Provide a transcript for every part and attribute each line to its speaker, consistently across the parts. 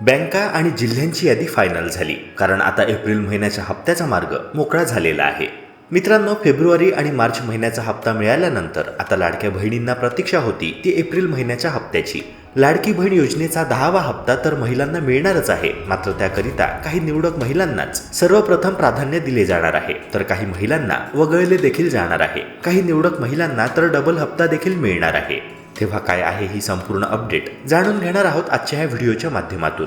Speaker 1: बँका आणि जिल्ह्यांची यादी फायनल झाली. कारण आता एप्रिल महिन्याच्या हप्त्याचा मार्ग मोकळा झालेला आहे. मित्रांनो फेब्रुवारी आणि मार्च महिन्याचा हप्ता मिळाल्यानंतर आता लाडक्या बहिणींना प्रतीक्षा होती ती एप्रिल महिन्याच्या हप्त्याची. लाडकी बहीण योजनेचा दहावा हप्ता तर महिलांना मिळणारच आहे. मात्र त्याकरिता काही निवडक महिलांनाच सर्वप्रथम प्राधान्य दिले जाणार आहे. तर काही महिलांना वगळले देखील जाणार आहे. काही निवडक महिलांना तर डबल हप्ता देखील मिळणार आहे. तेव्हा काय आहे ही संपूर्ण अपडेट जाणून घेणार आहोत आजच्या ह्या व्हिडिओच्या माध्यमातून.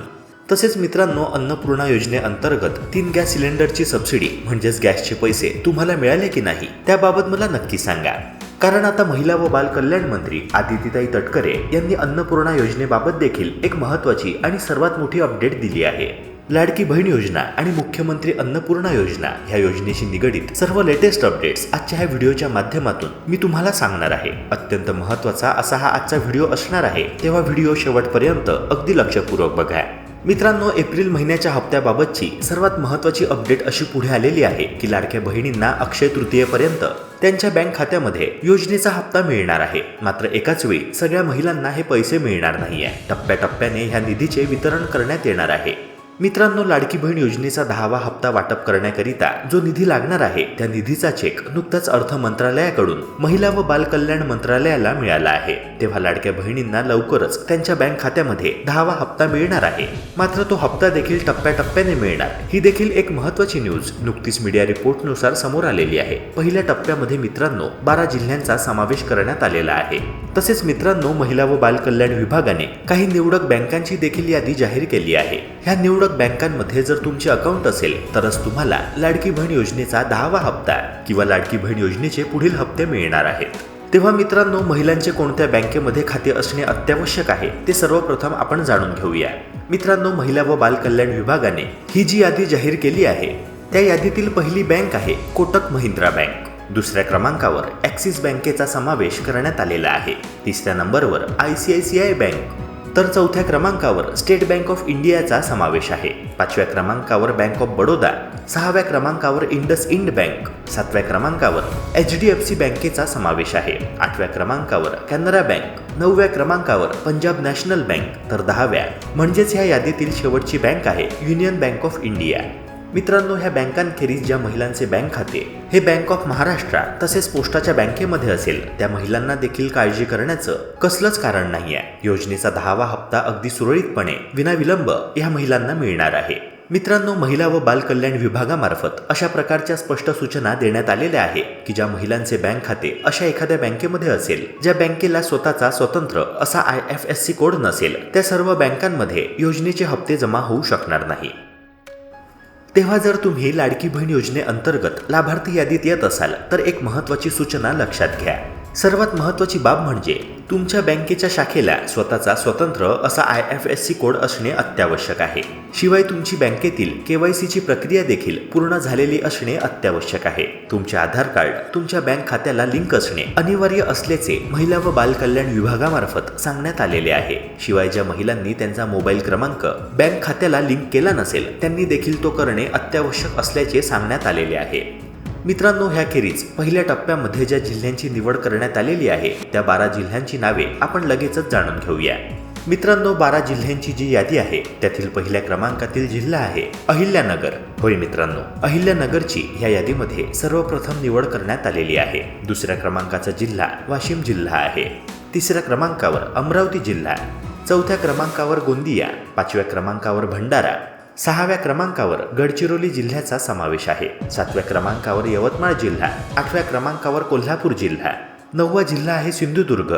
Speaker 1: तसेच मित्रांनो अन्नपूर्णा योजनेअंतर्गत तीन गॅस सिलेंडरची सबसिडी म्हणजेच गॅसचे पैसे तुम्हाला मिळाले की नाही त्याबाबत मला नक्की सांगा. कारण आता महिला व बाल कल्याण मंत्री आदितीताई तटकरे यांनी अन्नपूर्णा योजनेबाबत देखील एक महत्वाची आणि सर्वात मोठी अपडेट दिली आहे. लाडकी बहीण योजना आणि मुख्यमंत्री अन्नपूर्णा योजना ह्या योजनेशी निगडीत सर्व लेटेस्ट अपडेट्स आजच्या ह्या व्हिडिओच्या माध्यमातून मी तुम्हाला सांगणार आहे. अत्यंत महत्त्वाचा असा हा आजचा व्हिडिओ असणार आहे तेव्हा व्हिडिओ शेवटपर्यंत अगदी लक्षपूर्वक बघा. मित्रांनो एप्रिल महिन्याच्या हप्त्याबाबतची सर्वात महत्वाची अपडेट अशी पुढे आलेली आहे की लाडक्या बहिणींना अक्षय तृतीयेपर्यंत त्यांच्या बँक खात्यामध्ये योजनेचा हप्ता मिळणार आहे. मात्र एकाच वेळी सगळ्या महिलांना हे पैसे मिळणार नाहीये. टप्प्याटप्प्याने ह्या निधीचे वितरण करण्यात येणार आहे. मित्रांनो लाडकी बहीण योजनेचा दहावा हप्ता वाटप करण्याकरिता जो निधी लागणार आहे त्या निधीचा चेक नुकताच अर्थ मंत्रालयाकडून महिला व बालकल्याण मंत्रालयाला मिळाला आहे. तेव्हा लाडक्या बहिणींना लवकरच त्यांच्या बँक खात्यामध्ये दहावा हप्ता मिळणार आहे. मात्र तो हप्ता देखील टप्प्याटप्प्याने मिळणार. ही देखील एक महत्वाची न्यूज. नुकतीच मीडिया रिपोर्टनुसार समोर आलेली आहे. पहिल्या टप्प्यामध्ये मित्रांनो बारा जिल्ह्यांचा समावेश करण्यात आलेला आहे. तसेच मित्रांनो महिला व बालकल्याण विभागाने काही निवडक बँकांची देखील यादी जाहीर केली आहे. ह्या निवडक बँकांमध्ये जर तुमचे अकाउंट असेल तरच तुम्हाला लाडकी बहीण योजनेचा दहावा हप्ता किंवा लाडकी बहीण योजनेचे पुढील हप्ते मिळणार आहेत. तेव्हा मित्रांनो महिलांचे कोणत्या बँकेमध्ये खाते असणे अत्यावश्यक आहे ते सर्वप्रथम आपण जाणून घेऊया. मित्रांनो महिला व बाल कल्याण विभागाने ही जी यादी जाहीर केली आहे त्या यादीतील पहिली बँक आहे कोटक महिंद्रा बँक. दुसऱ्या क्रमांकावर ॲक्सिस बँकेचा समावेश करण्यात आलेला आहे. तिसऱ्या नंबरवर I C I C I bank. तर चौथ्या क्रमांकावर स्टेट बँक ऑफ इंडियाचा समावेश आहे. पाचव्या क्रमांकावर बँक ऑफ बडोदा सहाव्या क्रमांकावर इंडस इंड बँक सातव्या क्रमांकावर एच डी एफ सी बँकेचा समावेश आहे. आठव्या क्रमांकावर कॅनरा बँक नवव्या क्रमांकावर पंजाब नॅशनल बँक तर दहाव्या म्हणजेच ह्या यादीतील शेवटची बँक आहे युनियन बँक ऑफ इंडिया. मित्रांनो ह्या बँकांखेरीज ज्या महिलांचे बँक खाते हे बँक ऑफ महाराष्ट्र तसेच पोस्टाच्या बँकेमध्ये असेल त्या महिलांना देखील काळजी करण्याचं कसलंच कारण नाही आहे योजनेचा दहावा हप्ता अगदी सुरळीतपणे विनाविलंब या महिलांना मिळणार आहे. मित्रांनो महिला व बालकल्याण विभागामार्फत अशा प्रकारच्या स्पष्ट सूचना देण्यात आलेल्या आहे की ज्या महिलांचे बँक खाते अशा एखाद्या बँकेमध्ये असेल ज्या बँकेला स्वतःचा स्वतंत्र असा I F S C code नसेल त्या सर्व बँकांमध्ये योजनेचे हप्ते जमा होऊ शकणार नाही. तेव्हा जर तुम्ही लाडकी बहीण योजनेअंतर्गत लाभार्थी यादीत येत असाल तर एक महत्त्वाची सूचना लक्षात घ्या. सर्वात महत्त्वाची बाब म्हणजे तुमच्या बँकेच्या शाखेला स्वतःचा स्वतंत्र असा I F S C code असणे अत्यावश्यक आहे. शिवाय तुमची बँकेतील केवायसीची प्रक्रिया देखील पूर्ण झालेली असणे अत्यावश्यक आहे. तुमचे आधार कार्ड तुमच्या बँक खात्याला लिंक असणे अनिवार्य असल्याचे महिला व बाल कल्याण विभागामार्फत सांगण्यात आलेले आहे. शिवाय ज्या महिलांनी त्यांचा मोबाईल क्रमांक बँक खात्याला लिंक केला नसेल त्यांनी देखील तो करणे अत्यावश्यक असल्याचे सांगण्यात आलेले आहे. मित्रांनो ह्याखेरीज पहिल्या टप्प्यामध्ये ज्या जिल्ह्यांची निवड करण्यात आलेली आहे त्या बारा जिल्ह्यांची नावे आपण लगेचच जाणून घेऊया. मित्रांनो बारा जिल्ह्यांची जी यादी आहे त्यातील पहिल्या क्रमांकातील जिल्हा आहे अहिल्यानगर. होय मित्रांनो अहिल्यानगरची या यादीमध्ये सर्वप्रथम निवड करण्यात आलेली आहे. दुसऱ्या क्रमांकाचा जिल्हा वाशिम जिल्हा आहे. तिसऱ्या क्रमांकावर अमरावती जिल्हा. चौथ्या क्रमांकावर गोंदिया. पाचव्या क्रमांकावर भंडारा. सहाव्या क्रमांकावर गडचिरोली जिल्ह्याचा समावेश आहे. सातव्या क्रमांकावर यवतमाळ जिल्हा आठव्या क्रमांकावर कोल्हापूर जिल्हा नववा जिल्हा आहे सिंधुदुर्ग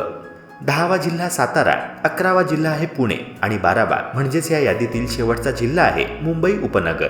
Speaker 1: दहावा जिल्हा सातारा अकरावा जिल्हा आहे पुणे आणि बारावा म्हणजेच या यादीतील शेवटचा जिल्हा आहे मुंबई उपनगर.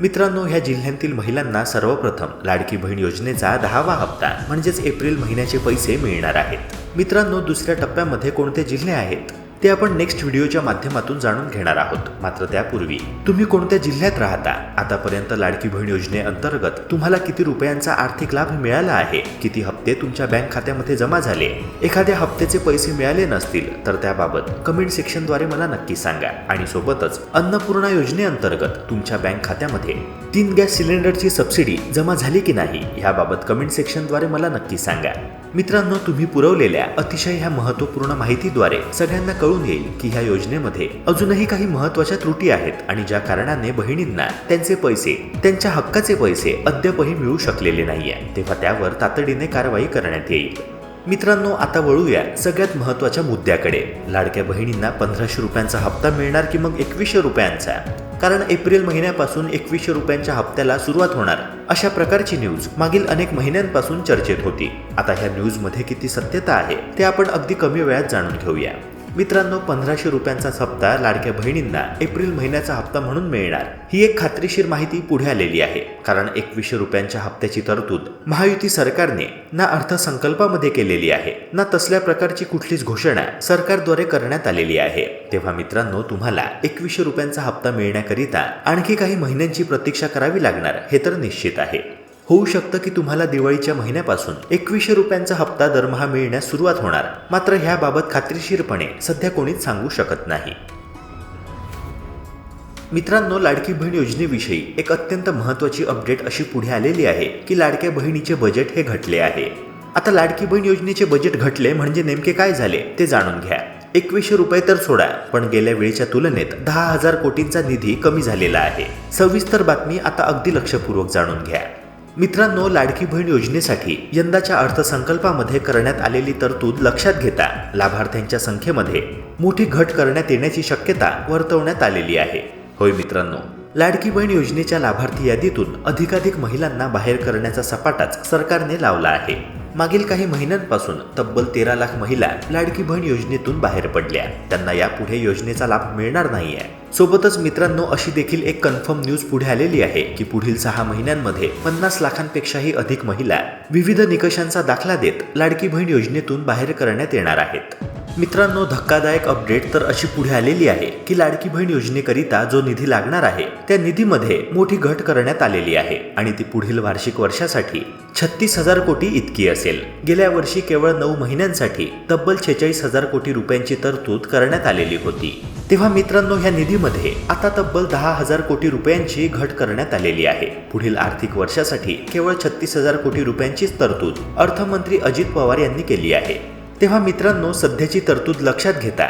Speaker 1: मित्रांनो ह्या जिल्ह्यांतील महिलांना सर्वप्रथम लाडकी बहीण योजनेचा दहावा हप्ता म्हणजेच एप्रिल महिन्याचे पैसे मिळणार आहेत. मित्रांनो दुसऱ्या टप्प्यामध्ये कोणते जिल्हे आहेत? ते आपण नेक्स्ट व्हिडिओच्या माध्यमातून जाणून घेणार आहोत. मात्र त्यापूर्वी तुम्ही कोणत्या जिल्ह्यात राहता? आतापर्यंत लाडकी बहीण योजनेअंतर्गत तुम्हाला किती रुपयांचा आर्थिक लाभ मिळाला आहे? किती हप्ते तुमच्या बँक खात्यामध्ये जमा झाले? एखाद्या हप्त्याचे पैसे मिळाले नसतील तर त्याबाबत कमेंट सेक्शनद्वारे मला नक्की सांगा. आणि सोबतच अन्नपूर्णा योजनेअंतर्गत तुमच्या बँक खात्यामध्ये तीन गॅस सिलेंडरची सबसिडी जमा झाली की नाही ह्याबाबत कमेंट सेक्शनद्वारे मला नक्की सांगा. मित्रांनो तुम्ही पुरवलेल्या अतिशय ह्या महत्त्वपूर्ण माहितीद्वारे सगळ्यांना कळून कळून येईल की ह्या योजनेमध्ये अजूनही काही महत्त्वाच्या त्रुटी आहेत आणि ज्या कारणाने बहिणींना त्यांचे पैसे त्यांच्या हक्काचे पैसे अद्यापही मिळू शकलेले नाहीये. तेव्हा त्यावर तातडीने कारवाई करण्यात येईल. मित्रांनो आता वळूया सगळ्यात महत्त्वाच्या मुद्द्याकडे. लाडक्या बहिणींना पंधराशे रुपयांचा हप्ता मिळणार की मग एकवीसशे रुपयांचा? कारण एप्रिल महिन्यापासून एकवीसशे रुपयांच्या हप्त्याला सुरुवात होणार. अशा प्रकारची न्यूज मागील अनेक महिन्यांपासून चर्चेत होती. आता ह्या न्यूजमध्ये किती सत्यता आहे ते आपण अगदी कमी वेळात जाणून घेऊया. मित्रांनो पंधराशे रुपयांचा हप्ता लाडक्या बहिणींना एप्रिल महिन्याचा हप्ता म्हणून मिळणार. ही एक खात्रीशीर माहिती पुढे आलेली आहे. कारण एकवीसशे रुपयांच्या हप्त्याची तरतूद महायुती सरकारने ना अर्थसंकल्पामध्ये केलेली आहे ना तसल्या प्रकारची कुठलीच घोषणा सरकारद्वारे करण्यात आलेली आहे. तेव्हा मित्रांनो तुम्हाला एकवीसशे रुपयांचा हप्ता मिळण्याकरिता आणखी काही महिन्यांची प्रतीक्षा करावी लागणार हे तर निश्चित आहे. होऊ शकतं की तुम्हाला दिवाळीच्या महिन्यापासून एकवीसशे रुपयांचा हप्ता दरमहा मिळण्यास सुरुवात होणार. मात्र ह्याबाबत खात्रीशीरपणे सध्या कोणीच सांगू शकत नाही. मित्रांनो लाडकी बहीण योजनेविषयी एक अत्यंत महत्त्वाची अपडेट अशी पुढे आलेली आहे की लाडक्या बहिणीचे बजेट हे घटले आहे. आता लाडकी बहीण योजनेचे बजेट घटले म्हणजे नेमके काय झाले ते जाणून घ्या. एकवीसशे रुपये तर सोडा पण गेल्या वेळेच्या तुलनेत दहा हजार कोटींचा निधी कमी झालेला आहे. सविस्तर बातमी आता अगदी लक्षपूर्वक जाणून घ्या. मित्रांनो लाडकी बहीण योजनेसाठी यंदाच्या अर्थसंकल्पामध्ये करण्यात आलेली तरतूद लक्षात घेता लाभार्थ्यांच्या संख्येमध्ये मोठी घट करण्यात येण्याची शक्यता वर्तवण्यात आलेली आहे. होय मित्रांनो लाडकी बहीण योजनेच्या लाभार्थी यादीतून अधिकाधिक महिलांना बाहेर करण्याचा सपाटाच सरकारने लावला आहे. मागील काही महिन्यांपासून तब्बल तेरा लाख महिला लाडकी बहीण योजनेतून बाहेर पडल्या. त्यांना यापुढे योजनेचा लाभ मिळणार नाहीये. सोबतच मित्रांनो अशी देखील एक कन्फर्म न्यूज पुढे आलेली आहे की पुढील सहा महिन्यांमध्ये पन्नास लाखांपेक्षाही अधिक महिला विविध निकषांचा दाखला देत लाडकी बहीण योजनेतून बाहेर करण्यात येणार आहेत. मित्रांनो धक्कादायक अपडेट तर अशी पुढे आलेली आहे की लाडकी बहीण योजनेकरिता जो निधी लागणार आहे त्या निधीमध्ये मोठी घट करण्यात आलेली आहे आणि ती पुढील वार्षिक वर्षासाठी छत्तीस हजार कोटी इतकी असेल. गेल्या वर्षी केवळ नऊ महिन्यांसाठी तब्बल छेचाळीस हजार कोटी रुपयांची तरतूद करण्यात आलेली होती. तेव्हा मित्रांनो ह्या निधीमध्ये आता तब्बल दहा हजार कोटी रुपयांची घट करण्यात आलेली आहे. पुढील आर्थिक वर्षासाठी केवळ छत्तीस हजार कोटी रुपयांचीच तरतूद अर्थमंत्री अजित पवार यांनी केली आहे. तेव्हा मित्रांनो सध्याची तरतूद लक्षात घेता.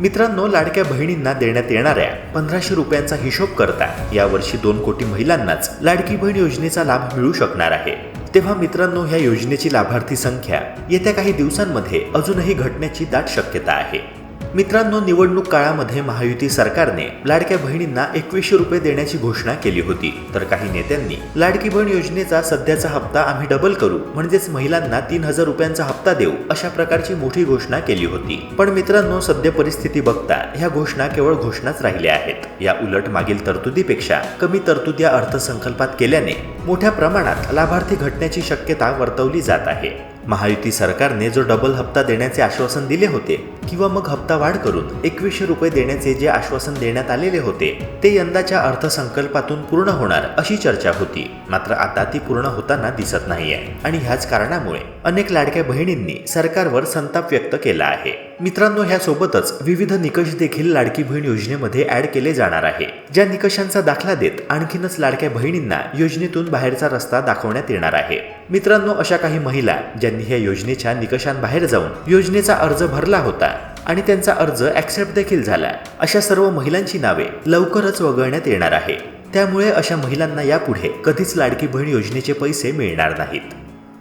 Speaker 1: मित्रांनो लाडक्या बहिणींना देण्यात येणाऱ्या पंधराशे रुपयांचा हिशोब करता. यावर्षी दोन कोटी महिलांनाच लाडकी बहीण योजनेचा लाभ मिळू शकणार आहे. तेव्हा मित्रांनो ह्या योजनेची लाभार्थी संख्या येत्या काही दिवसांमध्ये अजूनही घटण्याची दाट शक्यता आहे. मित्रांनो निवडणूक काळामध्ये महायुती सरकारने लाडक्या बहिणींना एकवीसशे रुपये देण्याची घोषणा केली होती. तर काही नेत्यांनी लाडकी बहीण योजनेचा सध्याचा हप्ता आम्ही डबल करू म्हणजेच महिलांना तीन हजार रुपयांचा हप्ता देऊ अशा प्रकारची मोठी घोषणा केली होती. पण मित्रांनो सध्या परिस्थिती बघता ह्या घोषणा केवळ घोषणाच राहिल्या आहेत. या उलट मागील तरतुदीपेक्षा कमी तरतूद या अर्थसंकल्पात केल्याने मोठ्या प्रमाणात लाभार्थी घटण्याची शक्यता वर्तवली जात आहे. महायुती सरकारने जो डबल हप्ता देण्याचे आश्वासन दिले होते किंवा मग हप्ता वाढ करून एकवीसशे रुपये देण्याचे जे आश्वासन देण्यात आलेले होते ते यंदाच्या अर्थसंकल्पातून पूर्ण होणार अशी चर्चा होती. मात्र आता ती पूर्ण होताना दिसत नाहीये. आणि ह्याच कारणामुळे अनेक लाडक्या बहिणींनी सरकारवर संताप व्यक्त केला आहे. मित्रांनो ह्यासोबतच विविध निकष देखील लाडकी बहीण योजनेमध्ये ऍड केले जाणार आहे. ज्या निकषांचा दाखला देत आणखीनच लाडक्या बहिणींना योजनेतून बाहेरचा रस्ता दाखवण्यात येणार आहे. मित्रांनो अशा काही महिला ज्यांनी ह्या योजनेच्या निकषांबाहेर जाऊन योजनेचा अर्ज भरला होता आणि त्यांचा अर्ज ऍक्सेप्ट देखील झाला. अशा सर्व महिलांची नावे लवकरच वगळण्यात येणार आहे. त्यामुळे अशा महिलांना यापुढे कधीच लाडकी बहीण योजनेचे पैसे मिळणार नाहीत.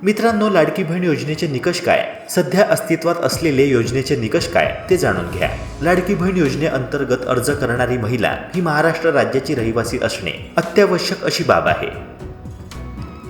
Speaker 1: मित्रांनो लाडकी बहीण योजनेचे निकष काय? सध्या अस्तित्वात असलेले योजनेचे निकष काय? ते जाणून घ्या. लाडकी बहीण योजनेअंतर्गत अर्ज करणारी महिला ही महाराष्ट्र राज्याची रहिवासी असणे अत्यावश्यक अशी बाब आहे.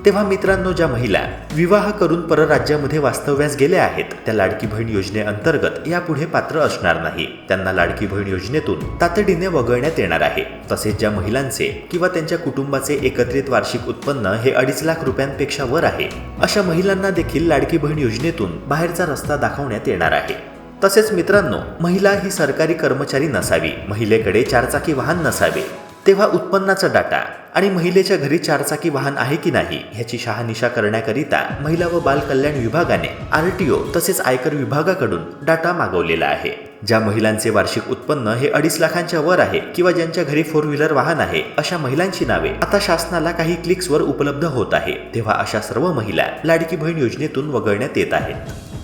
Speaker 1: तेव्हा मित्रांनो ज्या महिला विवाह करून परराज्यामध्ये वास्तव्यास गेल्या आहेत त्या लाडकी बहीण योजनेअंतर्गत यापुढे पात्र असणार नाही. त्यांना लाडकी बहीण योजनेतून तातडीने वगळण्यात येणार आहे. तसेच ज्या महिलांचे किंवा त्यांच्या कुटुंबाचे एकत्रित वार्षिक उत्पन्न हे अडीच लाख रुपयांपेक्षा वर आहे अशा महिलांना देखील लाडकी बहीण योजनेतून बाहेरचा रस्ता दाखवण्यात येणार आहे. तसेच मित्रांनो महिला ही सरकारी कर्मचारी नसावी. महिलेकडे चारचाकी वाहन नसावे. तेव्हा उत्पन्नाचा डाटा आणि महिलेच्या घरी चारचाकी वाहन आहे की नाही ह्याची शहानिशा करण्याकरिता महिला व बाल कल्याण विभागाने आर टी ओ तसेच आयकर विभागाकडून डाटा मागवलेला आहे. ज्या महिलांचे वार्षिक उत्पन्न हे अडीच लाखांच्या वर आहे किंवा ज्यांच्या घरी फोर व्हीलर वाहन आहे अशा महिलांची नावे आता शासनाला काही क्लिक्सवर उपलब्ध होत आहे. तेव्हा अशा सर्व महिला लाडकी बहीण योजनेतून वगळण्यात येत आहेत.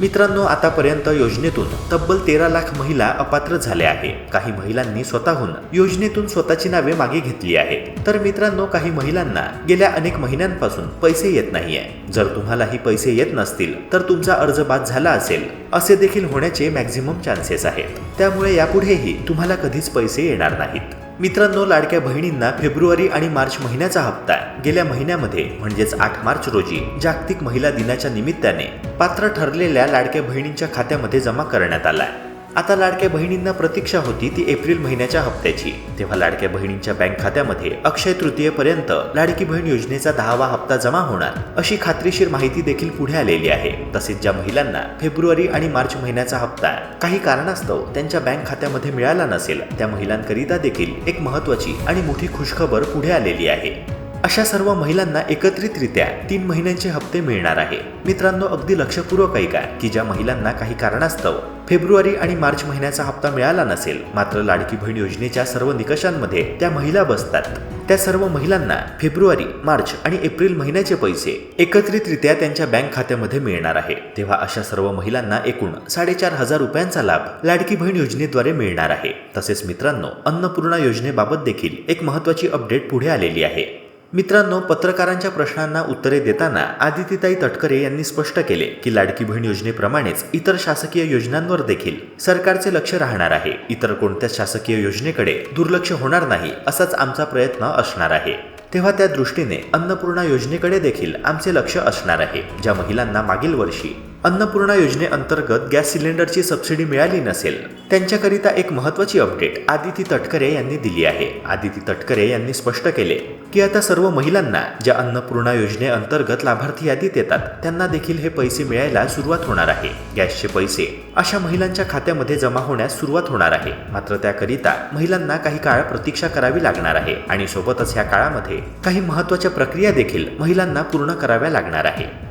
Speaker 1: मित्रांनो आतापर्यंत योजनेतून तब्बल तेरा लाख महिला अपात्र झाल्या आहे काही महिलांनी स्वतःहून योजनेतून स्वतःची नावे मागे घेतली आहेत. तर मित्रांनो काही महिलांना गेल्या अनेक महिन्यांपासून पैसे येत नाहीये. जर तुम्हालाही पैसे येत नसतील तर तुमचा अर्ज बाद झाला असेल असे देखील होण्याचे मॅक्झिमम चान्सेस आहेत. त्यामुळे यापुढेही तुम्हाला कधीच पैसे येणार नाहीत. मित्रांनो लाडक्या बहिणींना फेब्रुवारी आणि मार्च महिन्याचा हप्ता गेल्या महिन्यामध्ये म्हणजेच आठ मार्च रोजी जागतिक महिला दिनाच्या निमित्ताने पात्र ठरलेल्या लाडक्या बहिणींच्या खात्यामध्ये जमा करण्यात आलाय आता लाडक्या बहिणींना प्रतीक्षा होती ती एप्रिल महिन्याच्या हप्त्याची. तेव्हा लाडक्या बहिणींच्या बँक खात्यामध्ये अक्षय तृतीयेपर्यंत लाडकी बहीण योजनेचा दहावा हप्ता जमा होणार अशी खात्रीशीर माहिती देखील पुढे आलेली आहे. तसेच ज्या महिलांना फेब्रुवारी आणि मार्च महिन्याचा हप्ता काही कारणास्तव त्यांच्या बँक खात्यामध्ये मिळाला नसेल त्या महिलांकरिता देखील एक महत्वाची आणि मोठी खुशखबर पुढे आलेली आहे. अशा सर्व महिलांना एकत्रितरित्या तीन महिन्यांचे हप्ते मिळणार आहे. मित्रांनो अगदी लक्षपूर्वक ऐका की ज्या महिलांना काही कारणास्तव फेब्रुवारी आणि मार्च महिन्याचा हप्ता मिळाला नसेल मात्र लाडकी बहीण योजनेच्या सर्व निकषांमध्ये त्या महिला बसतात. त्या सर्व महिलांना फेब्रुवारी मार्च आणि एप्रिल महिन्याचे पैसे एकत्रितरित्या त्यांच्या बँक खात्यामध्ये मिळणार आहे. तेव्हा अशा सर्व महिलांना एकूण साडेचार हजार रुपयांचा लाभ लाडकी बहीण योजनेद्वारे मिळणार आहे. तसेच मित्रांनो अन्नपूर्णा योजनेबाबत देखील एक महत्वाची अपडेट पुढे आलेली आहे. मित्रांनो पत्रकारांच्या प्रश्नांना उत्तरे देताना आदितीताई तटकरे यांनी स्पष्ट केले की लाडकी बहीण योजनेप्रमाणेच इतर शासकीय योजनांवर देखील सरकारचे लक्ष राहणार आहे. इतर कोणत्याच शासकीय योजनेकडे दुर्लक्ष होणार नाही असाच आमचा प्रयत्न असणार आहे. तेव्हा त्या दृष्टीने अन्नपूर्णा योजनेकडे देखील आमचे लक्ष असणार आहे. ज्या महिलांना मागील वर्षी अन्नपूर्णा योजनेअंतर्गत गॅस सिलेंडरची सबसिडी मिळाली नसेल त्यांच्याकरिता एक महत्वाची अपडेट आदिती तटकरे यांनी दिली आहे. आदिती तटकरे यांनी स्पष्ट केले की आता सर्व महिलांना ज्या अन्नपूर्णा योजनेअंतर्गत लाभार्थी यादीत येतात त्यांना देखील हे पैसे मिळायला सुरुवात होणार आहे. गॅसचे पैसे अशा महिलांच्या खात्यामध्ये जमा होण्यास सुरुवात होणार आहे. मात्र त्याकरिता महिलांना काही काळ प्रतीक्षा करावी लागणार आहे आणि सोबतच या काळामध्ये काही महत्त्वाच्या प्रक्रिया देखील महिलांना पूर्ण कराव्या लागणार आहे.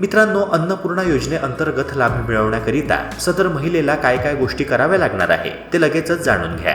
Speaker 1: मित्रांनो अन्नपूर्णा योजनेअंतर्गत लाभ मिळवण्याकरिता सदर महिलेला काय काय गोष्टी कराव्या लागणार आहे ते लगेचच जाणून घ्या.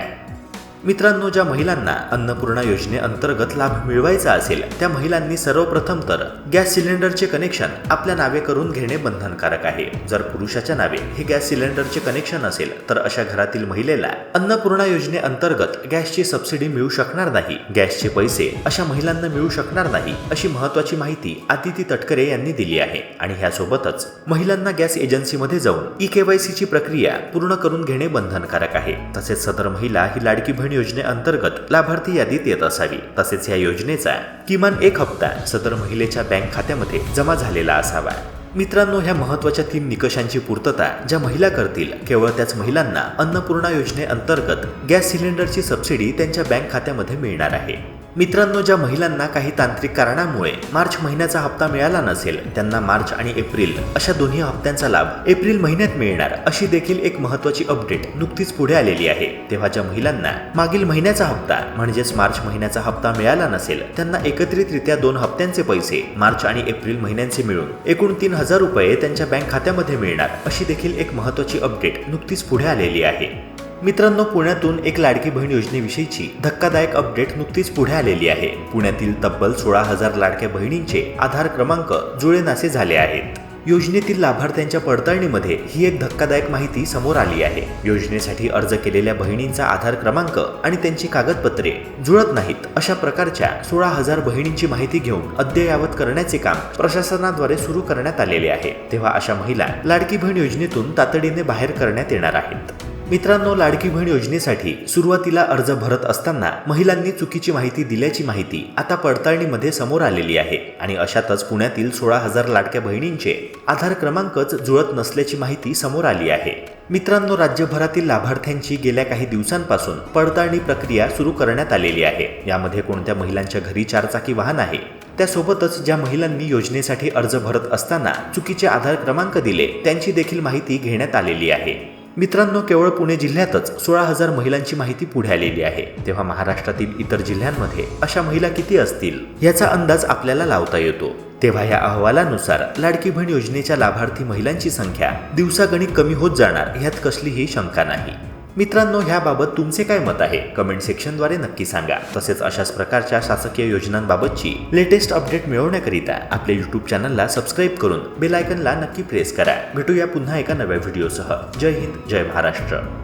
Speaker 1: मित्रांनो ज्या महिलांना अन्नपूर्णा योजनेअंतर्गत लाभ मिळवायचा असेल त्या महिलांनी सर्वप्रथम तर गॅस सिलेंडरचे कनेक्शन आपल्या नावे करून घेणे बंधनकारक आहे. जर पुरुषाच्या नावे हे गॅस सिलेंडरचे कनेक्शन असेल तर अशा घरातील महिलेला अन्नपूर्णा योजनेअंतर्गत गॅसची सबसिडी मिळू शकणार नाही. गॅसचे पैसे अशा महिलांना मिळू शकणार नाही अशी महत्वाची माहिती आदिती तटकरे यांनी दिली आहे. आणि ह्यासोबतच महिलांना गॅस एजन्सीमध्ये जाऊन ई केवायसीची प्रक्रिया पूर्ण करून घेणे बंधनकारक आहे. तसेच सदर महिला ही लाडकी बहीण योजनेअंतर्गत लाभार्थी यादीत येत असावी. तसेच या योजनेचा किमान एक हप्ता सदर महिलेच्या बँक खात्यामध्ये जमा झालेला असावा. मित्रांनो ह्या महत्त्वाच्या तीन निकषांची पूर्तता ज्या महिला करतील केवळ त्याच महिलांना अन्नपूर्णा योजनेअंतर्गत गॅस सिलेंडरची सबसिडी त्यांच्या बँक खात्यामध्ये मिळणार आहे. मित्रांनो ज्या महिलांना काही तांत्रिक कारणामुळे मार्च महिन्याचा हप्ता मिळाला नसेल त्यांना मार्च आणि एप्रिल अशा दोन्ही हप्त्यांचा लाभ एप्रिल महिन्यात मिळणार अशी देखील एक महत्वाची अपडेट नुकतीच पुढे आलेली आहे. तेव्हा ज्या महिलांना मागील महिन्याचा हप्ता म्हणजेच मार्च महिन्याचा हप्ता मिळाला नसेल त्यांना एकत्रितरित्या दोन हप्त्यांचे पैसे मार्च आणि एप्रिल महिन्यांचे मिळून एकूण तीन हजार रुपये त्यांच्या बँक खात्यामध्ये मिळणार अशी देखील एक महत्वाची अपडेट नुकतीच पुढे आलेली आहे. मित्रांनो पुण्यातून एक लाडकी बहीण योजनेविषयीची धक्कादायक अपडेट नुकतीच पुढे आलेली आहे. पुण्यातील तब्बल सोळा हजार लाडक्या बहिणींचे आधार क्रमांक जुळेनासे झाले आहेत. योजनेतील लाभार्थ्यांच्या पडताळणीमध्ये ही एक धक्कादायक माहिती समोर आली आहे. योजनेसाठी अर्ज केलेल्या बहिणींचा आधार क्रमांक आणि त्यांची कागदपत्रे जुळत नाहीत अशा प्रकारच्या सोळा हजार बहिणींची माहिती घेऊन अद्ययावत करण्याचे काम प्रशासनाद्वारे सुरू करण्यात आलेले आहे. तेव्हा अशा महिला लाडकी बहीण योजनेतून तातडीने बाहेर करण्यात येणार आहेत. मित्रांनो लाडकी बहीण योजनेसाठी सुरुवातीला अर्ज भरत असताना महिलांनी चुकीची माहिती दिल्याची माहिती आता पडताळणीमध्ये समोर आलेली आहे आणि अशातच पुण्यातील सोळा हजार लाडक्या बहिणींचे आधार क्रमांकच जुळत नसल्याची माहिती समोर आली आहे. मित्रांनो राज्यभरातील लाभार्थ्यांची गेल्या काही दिवसांपासून पडताळणी प्रक्रिया सुरू करण्यात आलेली आहे. यामध्ये कोणत्या महिलांच्या घरी चारचाकी वाहन आहे? त्यासोबतच ज्या महिलांनी योजनेसाठी अर्ज भरत असताना चुकीचे आधार क्रमांक दिले त्यांची देखील माहिती घेण्यात आलेली आहे. मित्रांनो केवळ पुणे जिल्ह्यातच सोळा हजार महिलांची माहिती पुढे आलेली आहे. तेव्हा महाराष्ट्रातील इतर जिल्ह्यांमध्ये अशा महिला किती असतील याचा अंदाज आपल्याला लावता येतो. तेव्हा या अहवालानुसार लाडकी बहीण योजनेच्या लाभार्थी महिलांची संख्या दिवसागणिक कमी होत जाणार ह्यात कसलीही शंका नाही. मित्रांनो ह्याबाबत तुमचे काय मत आहे? कमेंट सेक्शनद्वारे नक्की सांगा. तसेच अशाच प्रकारच्या शासकीय योजनांबाबतची लेटेस्ट अपडेट मिळवण्याकरिता आपल्या युट्यूब चॅनलला सबस्क्राईब करून बेलायकनला नक्की प्रेस करा. भेटूया पुन्हा एका नव्या व्हिडिओसह जय हिंद जय महाराष्ट्र.